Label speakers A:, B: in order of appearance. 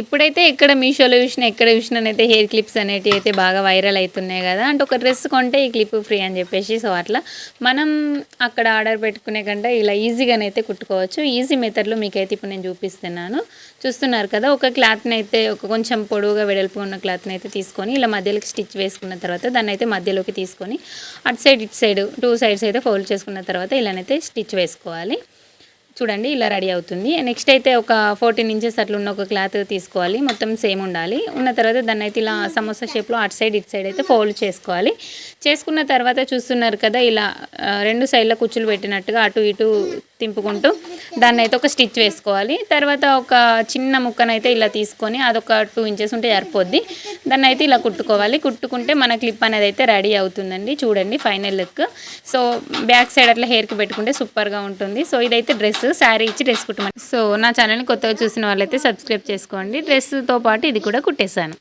A: ఇప్పుడైతే ఎక్కడ మీషోలో చూసినా ఎక్కడ చూసినా అయితే హెయిర్ క్లిప్స్ అనేటివి అయితే బాగా వైరల్ అవుతున్నాయి కదా. అంటే ఒక డ్రెస్ కొంటే ఈ క్లిప్ ఫ్రీ అని చెప్పేసి సో అట్లా మనం అక్కడ ఆర్డర్ పెట్టుకునే కంటే ఇలా ఈజీగానైతే కుట్టుకోవచ్చు. ఈజీ మెథడ్లో మీకైతే ఇప్పుడు నేను చూపిస్తున్నాను. చూస్తున్నారు కదా ఒక క్లాత్ని అయితే ఒక కొంచెం పొడవుగా వెడల్పు ఉన్న క్లాత్ని అయితే తీసుకొని ఇలా మధ్యలోకి స్టిచ్ వేసుకున్న తర్వాత దాన్ని అయితే మధ్యలోకి తీసుకొని అటు సైడ్ ఇటు సైడ్ టూ సైడ్స్ అయితే ఫోల్డ్ చేసుకున్న తర్వాత ఇలానైతే స్టిచ్ వేసుకోవాలి. చూడండి ఇలా రెడీ అవుతుంది. నెక్స్ట్ అయితే ఒక ఫోర్టీన్ ఇంచెస్ అట్లా ఉన్న ఒక క్లాత్ తీసుకోవాలి. మొత్తం సేమ్ ఉండాలి. ఉన్న తర్వాత దాన్ని అయితే ఇలా సమోసా షేప్లో అటు సైడ్ ఇటు సైడ్ అయితే ఫోల్డ్ చేసుకోవాలి. చేసుకున్న తర్వాత చూస్తున్నారు కదా ఇలా రెండు సైడ్ల కుచ్చులు పెట్టినట్టుగా అటు ఇటు తింపుకుంటూ దాన్ని అయితే ఒక స్టిచ్ వేసుకోవాలి. తర్వాత ఒక చిన్న ముక్కనైతే ఇలా తీసుకొని అదొక టూ ఇంచెస్ ఉంటే సరిపోద్ది. దాన్ని అయితే ఇలా కుట్టుకోవాలి. కుట్టుకుంటే మన క్లిప్ అనేది అయితే రెడీ అవుతుందండి. చూడండి final look. So back side అట్లా హెయిర్కి పెట్టుకుంటే సూపర్గా ఉంటుంది. సో ఇదైతే డ్రెస్ శారీ ఇచ్చి డ్రెస్ కుట్టమని. సో నా ఛానల్ని కొత్తగా చూసిన వాళ్ళైతే సబ్స్క్రైబ్ చేసుకోండి. డ్రెస్తో పాటు ఇది కూడా కుట్టేశాను.